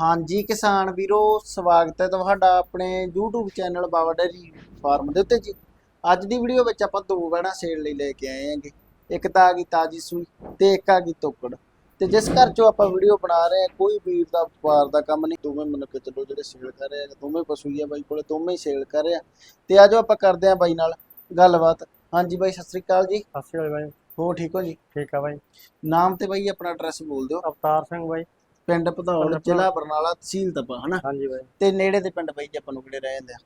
ਹਾਂਜੀ ਕਿਸਾਨ ਵੀਰੋ ਸਵਾਗਤ ਹੈ ਤੁਹਾਡਾ ਆਪਣੇ YouTube channel Baba dairy farm ਦੇ ਉੱਤੇ ਜੀ। ਅੱਜ ਦੀ ਵੀਡੀਓ ਵਿੱਚ ਆਪਾਂ ਦੋ ਵੜਾ ਸੇਲ ਲਈ ਲੈ ਕੇ ਆਏ ਹਾਂਗੇ। ਇੱਕ ਤਾਂ ਆ ਗਈ ਤਾਜੀ ਸੂਈ ਤੇ ਇੱਕ ਆ ਗਈ ਤੋਕੜ। ਤੇ ਜਿਸ ਘਰ ਚੋਂ ਆਪਾਂ ਵੀਡੀਓ ਬਣਾ ਰਹੇ ਹਾਂ ਕੋਈ ਵੀਰ ਦਾ ਵਪਾਰ ਦਾ ਕੰਮ ਨਹੀਂ। ਦੋਵੇਂ ਮੰਨ ਕੇ ਚੱਲੋ ਜਿਹੜੇ ਸੇਲ ਕਰ ਰਹੇ ਆ ਦੋਵੇਂ ਪਸ਼ੂ ਹੀ ਆ ਬਾਈ ਕੋਲੇ ਦੋਵੇਂ ਹੀ ਸੇਲ ਕਰ ਰਹੇ ਆ। ਤੇ ਆਜੋ ਆਪਾਂ ਕਰਦੇ ਆ ਬਾਈ ਨਾਲ ਗੱਲਬਾਤ। ਹਾਂਜੀ ਬਾਈ ਸਤਿ ਸ੍ਰੀ ਅਕਾਲ ਜੀ। ਸਤਿ ਸ਼੍ਰੀ ਅਕਾਲ ਬਾਈ। ਹੋ ਠੀਕ ਹੋ ਜੀ? ਠੀਕ ਆ ਬਾਈ। ਨਾਮ ਤੇ ਬਾਈ ਆਪਣਾ ਐਡਰੈਸ ਬੋਲ ਦਿਓ। ਅਵਤਾਰ ਸਿੰਘ ਬਾਈ। ਪਿੰਡ ਭਦੌੜ ਜ਼ਿਲ੍ਹਾ ਬਰਨਾਲਾ ਤਹਿਸੀਲ ਤਪਾ ਹਨਾ? ਹਾਂਜੀ ਬਾਈ। ਤੇ ਨੇੜੇ ਦੇ ਪਿੰਡ ਬਾਈ ਜੀ ਆਪਾਂ ਨੂੰ ਕਿਹੜੇ ਰਹਿ ਜਾਂਦੇ ਆ?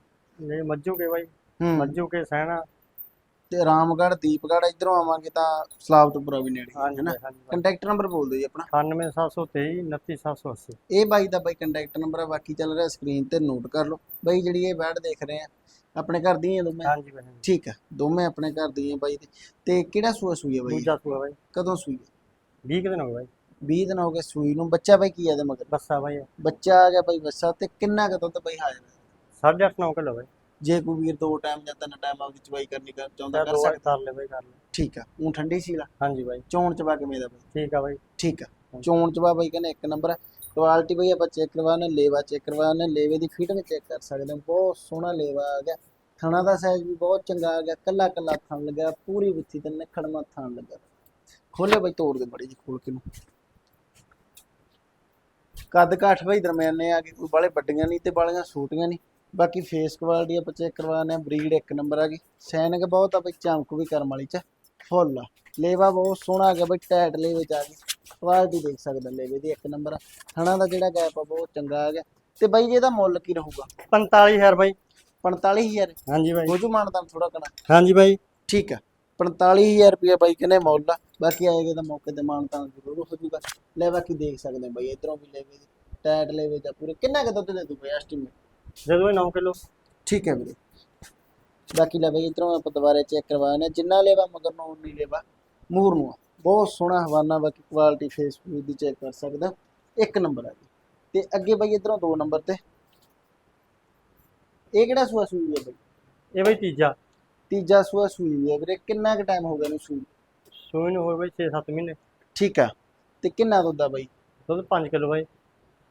ਇਹ ਮੱਜੂ ਕੇ ਬਾਈ। ਮੱਜੂ ਕੇ ਸਹਿਣਾ ਤੇ ਰਾਮਗੜ੍ਹ ਦੀਪਗੜ੍ਹ ਇਧਰੋਂ ਆਵਾਂਗੇ ਤਾਂ ਸਲਾਬਤਪੁਰਾ ਵੀ ਨੇੜੇ ਹੀ ਬਾਈ ਕੰਟੈਕਟ ਨੰਬਰ ਬੋਲ ਦਿਓ ਜੀ ਆਪਣਾ। 98723 29780 ਇਹ ਬਾਈ ਦਾ ਬਾਈ ਕੰਟੈਕਟ ਨੰਬਰ ਆ ਬਾਕੀ ਚੱਲ ਰਿਹਾ ਸਕਰੀਨ ਤੇ ਨੋਟ ਕਰ ਲਓ। ਬਾਈ ਜਿਹੜੀ ਇਹ ਬੈਡ ਦੇਖ ਰਹੇ ਆ ਆਪਣੇ ਘਰ ਦੀ ਹੈ ਦੋਵੇਂ? ਹਾਂਜੀ ਬਾਈ। ਠੀਕ ਆ ਦੋਵੇਂ ਆਪਣੇ ਘਰ ਦੀ ਹੈ ਬਾਈ ਤੇ ਕਿਹੜਾ ਸੂਆ ਸੂਈ ਹੈ ਬਾਈ? ਦੂਜਾ ਸੂਆ ਬਾਈ। ਕਦੋਂ ਸੂਈ ਹੈ 20 ਕੁ ਦਿਨ ਹੋ ਗਏ ਬਾਈ। 20 ਦਿਨ ਹੋ ਗਏ ਸੂਈ ਨੂੰ। ਬੱਚਾ ਬਾਈ ਕੀ ਆ ਦੇ ਮਗਰ? ਬੱਸਾ ਬਾਈ। ਬੱਚਾ ਆ ਗਿਆ ਬਾਈ ਬੱਸਾ ਤੇ ਕਿੰਨਾ ਕੁ ਦੁੱਧ ਬਾਈ ਹਾਜ਼ਰ ਹੈ? 8.5 9 ਕਿਲੋ ਬਾਈ। ਜੇ ਕੋਈ ਵੀਰ ਦੋ ਟਾਈਮ ਜਾਂ ਤਿੰਨ ਟਾਈਮ ਆਪਦੀ ਚਵਾਈ ਕਰਨੀ ਕਰ ਚਾਹੁੰਦਾ ਕਰ ਸਕਦਾ। ਕਰ ਲੈ ਬਾਈ ਕਰ ਲੈ। ਠੀਕ ਆ। ਉਹ ਠੰਡੀ ਸੀ ਲਾ ਹਾਂਜੀ ਬਾਈ। ਚੋਣ ਚਵਾ ਕਿਵੇਂ ਦਾ ਬਾਈ? ਠੀਕ ਆ ਬਾਈ। ਠੀਕ ਆ। ਚੋਣ ਚਵਾ ਬਾਈ ਕਹਿੰਦੇ ਇੱਕ ਨੰਬਰ ਕੁਆਲਿਟੀ ਬਈ ਆਪਾਂ ਚੈੱਕ ਕਰਵਾਉਣਾ ਲੇਵਾ ਚੈੱਕ ਕਰਵਾਉਣਾ ਲੇਵੇ ਦੀ ਫਿਟ ਵੀ ਚੈੱਕ ਕਰ ਸਕਦੇ ਹਾਂ। ਬਹੁਤ ਸੋਹਣਾ ਲੇਵਾ ਆ ਗਿਆ। ਥਣਾ ਦਾ ਸਾਈਜ਼ ਵੀ ਬਹੁਤ ਚੰਗਾ ਆ ਗਿਆ। ਕੱਲਾ ਕੱਲਾ ਥਣ ਲੱਗਾ ਪੂਰੀ ਵਿੱਥੀ ਤੇ ਨਿਖੜਮਾ ਥਣ ਲੱਗਾ ਖੋਲੇ ਬਈ ਤੋੜ ਦੇ ਬੜੀ ਜੀ ਖੋਲ ਕੇ ਨੂੰ ਕੱਦ ਕਾਠ ਬਈ ਦਰਮਿਆਨੇ ਆ ਗਏ ਕੋਈ ਬਾਲੇ ਵੱਡੀਆਂ ਨਹੀਂ ਤੇ ਬਾਲੀਆਂ ਛੋਟੀਆਂ ਨਹੀਂ। ਬਾਕੀ ਫੇਸ ਕੁਆਲਿਟੀ ਆਪਾਂ ਚੈੱਕ ਕਰਵਾਉਣੇ ਆ ਬਰੀਡ ਇੱਕ ਨੰਬਰ ਆ ਗਈ। ਸੈਨਿਕ ਬਹੁਤ ਆ ਬਈ ਚਮਕ ਵੀ ਕਰਮ ਵਾਲੀ ਚ। ਫੁੱਲ ਆ ਲੇਵਾ ਬਹੁਤ ਸੋਹਣਾ ਆ ਗਿਆ ਬਈ ਟੈਟ ਲੇਵੇ ਚ ਆ ਗਈ। ਕੁਆਲਿਟੀ ਦੇਖ ਸਕਦਾ ਲੇਵੇ ਦੀ ਇੱਕ ਨੰਬਰ ਹਣਾ ਦਾ ਜਿਹੜਾ ਗੈਪ ਆ ਬਹੁਤ ਚੰਗਾ ਆ ਗਿਆ। ਤੇ ਬਾਈ ਜੀ ਇਹਦਾ ਮੁੱਲ ਕੀ ਰਹੂਗਾ? 45000 ਬਾਈ। 45000 ਹਾਂਜੀ ਬਾਈ। ਗੋਜੂ ਮਾਨਦਾਨ ਥੋੜਾ ਕਣਾ ਹਾਂਜੀ ਬਾਈ। ਠੀਕ ਆ 45000 ਰੁਪਏ ਬਾਈ ਕਹਿੰਦੇ ਮੁੱਲ ਆ। ਬਾਕੀ ਆਏਗਾ ਤਾਂ ਮੌਕੇ ਤੇ ਮਾਨਦਾਨ ਜ਼ਰੂਰ ਹੋ ਜਾਊਗਾ। ਲੈ ਬਾਕੀ ਦੇਖ ਸਕਦੇ ਬਾਈ ਇਧਰੋਂ ਵੀ ਲੇਵੇ ਦੀ ਟੈਟ ਲੇਵੇ ਦਾ ਪੂਰੇ। ਕਿੰਨਾ ਕੁ ਦੁੱਧ ਦੇ ਦੂਗਾ ਐਸਟੀਮੇਟ ਜਦੋਂ ਇਹ 9 ਕਿਲੋ। ਠੀਕ ਹੈ ਵੀਰੇ। ਬਾਕੀ ਲੈ ਬਈ ਇਧਰੋਂ ਆਪਾਂ ਦੁਬਾਰੇ ਚੈੱਕ ਕਰਵਾਉਣੇ ਜਿੰਨਾ ਲੇਵਾ ਮਗਰ ਨੂੰ ਉਨੀ ਲੇਵਾ ਮੂਰ ਨੂੰ ਆ। ਬਹੁਤ ਸੋਹਣਾ ਹਵਾਨਾ ਬਾਕੀ ਕੁਆਲਿਟੀ ਫੇਸ ਦੀ ਚੈੱਕ ਕਰ ਸਕਦਾ। ਇੱਕ ਨੰਬਰ ਆ ਜੀ। ਤੇ ਅੱਗੇ ਬਈ ਇਧਰੋਂ ਦੋ ਨੰਬਰ ਤੇ। ਇਹ ਕਿਹੜਾ ਸੂਆ ਸੂਈ ਹੈ ਬਈ? ਇਹ ਬਾਈ ਤੀਜਾ। ਤੀਜਾ ਸੂਆ ਸੂਈ ਹੈ ਵੀਰੇ। ਕਿੰਨਾ ਕੁ ਟਾਈਮ ਹੋ ਗਿਆ ਇਹਨੂੰ ਸੂਈ? ਸੂਈ ਨੂੰ ਹੋਏ ਬਾਈ 6-7 ਮਹੀਨੇ। ਠੀਕ ਆ ਤੇ ਕਿੰਨਾ ਦੁੱਧ ਆ ਬਈ? ਦੁੱਧ 5 ਕਿਲੋ ਬਾਈ।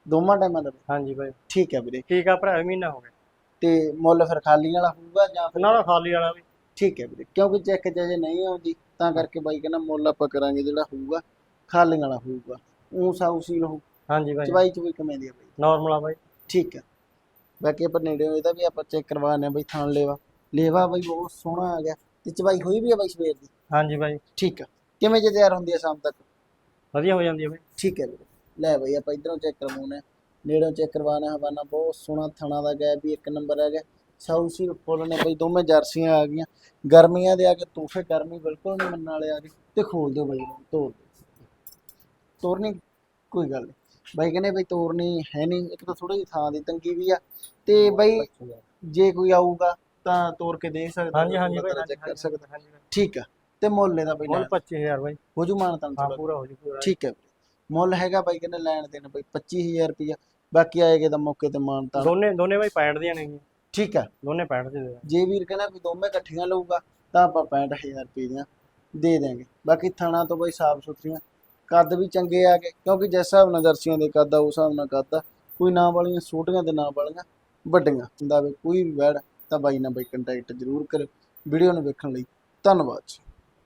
ਦੋਵਾਂ ਟਾਈਮਾਂ ਦਾ? ਹਾਂਜੀ ਬਾਈ। ਠੀਕ ਆ ਵੀਰੇ। ਠੀਕ ਆ ਭਰਾ ਮਹੀਨਾ ਹੋ ਗਿਆ। ਤੇ ਮੁੱਲ ਫਿਰ ਖਾਲੀ ਵਾਲਾ ਹੋਊਗਾ ਜਾਂ ਫਿਰ ਨਾ ਨਾ ਖਾਲੀ ਵਾਲਾ ਵੀ ਠੀਕ ਹੈ ਵੀਰੇ ਕਿਉਂਕਿ ਚੈੱਕ ਜੇ ਨਹੀਂ ਆਉਂਦੀ ਤਾਂ ਕਰਕੇ ਬਾਈ ਕਹਿੰਦਾ ਮੁੱਲ ਆਪਾਂ ਕਰਾਂਗੇ ਜਿਹੜਾ ਹੋਊਗਾ ਖਾਲੀ ਵਾਲਾ ਹੋਊਗਾ। ਉਹ ਸਾਊ ਸੀਲ ਹੋਊ। ਹਾਂਜੀ ਬਾਈ। ਚਵਾਈ ਚ ਵੀ ਕਿਵੇਂ ਦੀ ਆ ਬਾਈ? ਨਾਰਮਲ ਆ ਬਾਈ। ਠੀਕ ਹੈ। ਬਾਕੀ ਆਪਾਂ ਨੇੜੇ ਇਹਦਾ ਵੀ ਆਪਾਂ ਚੈੱਕ ਕਰਵਾਉਂਦੇ ਆ ਬਈ ਥਾਣ ਲੇਵਾ। ਲੇਵਾ ਬਈ ਬਹੁਤ ਸੋਹਣਾ ਆ ਗਿਆ। ਤੇ ਚਵਾਈ ਹੋਈ ਵੀ ਆ ਬਈ ਸਵੇਰ ਦੀ? ਹਾਂਜੀ ਬਾਈ। ਠੀਕ ਆ। ਕਿਵੇਂ ਜੇ ਤਿਆਰ ਹੁੰਦੀ ਆ ਸ਼ਾਮ ਤੱਕ? ਵਧੀਆ ਹੋ ਜਾਂਦੀ ਹੈ ਬਾਈ। ਠੀਕ ਹੈ ਵੀਰੇ ਲੈ ਬਈ ਆਪਾਂ ਇਧਰੋਂ ਚੈੱਕ ਕਰਵਾਉਣਾ ਨੇੜੋਂ ਚੈੱਕ ਕਰਵਾਉਣਾ ਹਵਾਨਾ ਬਹੁਤ ਸੋਹਣਾ ਥਣਾ ਦਾ ਗੈਪ ਵੀ ਇੱਕ ਨੰਬਰ ਆ ਗਿਆ। ਸਾਊ ਸੀਲ ਫੁੱਲ ਨੇ ਬਈ ਦੋਵੇਂ ਜਰਸੀਆਂ ਆ ਗਈਆਂ। ਗਰਮੀਆਂ ਦੇ ਆ ਕੇ ਤੋਹਫੇ ਗਰਮੀ ਬਿਲਕੁਲ ਨਹੀਂ ਮੰਨਣ ਵਾਲੇ ਆ ਗਏ। ਤੇ ਖੋਲ ਦਿਓ ਬਈ ਇਹਨੂੰ, ਤੋੜ ਦਿਓ। ਤੋੜਨੀ ਕੋਈ ਗੱਲ ਨਹੀਂ। ਬਾਈ ਕਹਿੰਦੇ ਬਈ ਤੋੜਨੀ ਹੈ ਨਹੀਂ ਇੱਕ ਤਾਂ ਥੋੜੀ ਜਿਹੀ ਥਾਂ ਦੀ ਤੰਗੀ ਵੀ ਆ। ਤੇ ਬਈ ਜੇ ਕੋਈ ਆਊਗਾ ਤਾਂ ਤੋੜ ਕੇ ਦੇਖ ਸਕਦਾ ਹਾਂਜੀ ਹਾਂਜੀ ਚੈੱਕ ਕਰ ਸਕਦਾ ਹਾਂਜੀ ਬਾਈ। ਠੀਕ ਆ ਤੇ ਮੁੱਲ ਇਹਦਾ ਬਈ ਮੁੱਲ ਲੈਣ 25000 ਬਾਈ। ਹੋ ਜੂ ਮਾਨ ਤਾਂ ਹਾਂ ਪੂਰਾ ਹੋ ਜੂ ਪੂਰਾ। ਠੀਕ ਹੈ ਵੀਰੇ। ਮੁੱਲ ਹੈਗਾ ਬਾਈ ਕਹਿੰਦੇ ਲੈਣ ਦੇਣ ਬਈ 25000 ਰੁਪਇਆ ਬਾਕੀ ਆਏਗੇ ਤਾਂ ਮੌਕੇ ਤੇ ਮਾਨ ਤਾਂ ਦੋਨੇ ਦੋਨੇ ਬਾਈ 65 ਦੀਆਂ ਨੇ ਠੀਕ ਆ। ਦੋਨੇ 65 ਦੇ ਦੇ। ਜੇ ਵੀਰ ਕਹਿੰਦਾ ਕੋਈ ਦੋਵੇਂ ਇਕੱਠੀਆਂ ਲਊਗਾ ਤਾਂ ਆਪਾਂ 65000 ਰੁਪਏ ਦੀਆਂ ਦੇ ਦੇਾਂਗੇ ਬਾਕੀ ਥਣਾ ਤੋਂ ਬਈ ਸਾਫ਼ ਸੁਥਰੀਆਂ। ਕੱਦ ਵੀ ਚੰਗੇ ਆ ਗਏ ਕਿਉਂਕਿ ਜਿਸ ਹਿਸਾਬ ਨਾਲ ਜਰਸੀਆਂ ਦੇ ਕੱਦ ਆ ਉਸ ਹਿਸਾਬ ਨਾਲ ਕੱਦ ਆ। ਕੋਈ ਨਾ ਵਾਲੀਆਂ ਛੋਟੀਆਂ ਤੇ ਨਾ ਵਾਲੀਆਂ ਵੱਡੀਆਂ। ਹੁੰਦਾ ਵੇ ਕੋਈ ਵੀ ਵੈੜ। ਤਾਂ ਬਾਈ ਨਾਲ ਬਾਈ ਕੰਟੈਕਟ ਜ਼ਰੂਰ ਕਰਿਓ। ਵੀਡੀਓ ਨੂੰ ਵੇਖਣ ਲਈ ਧੰਨਵਾਦ ਜੀ।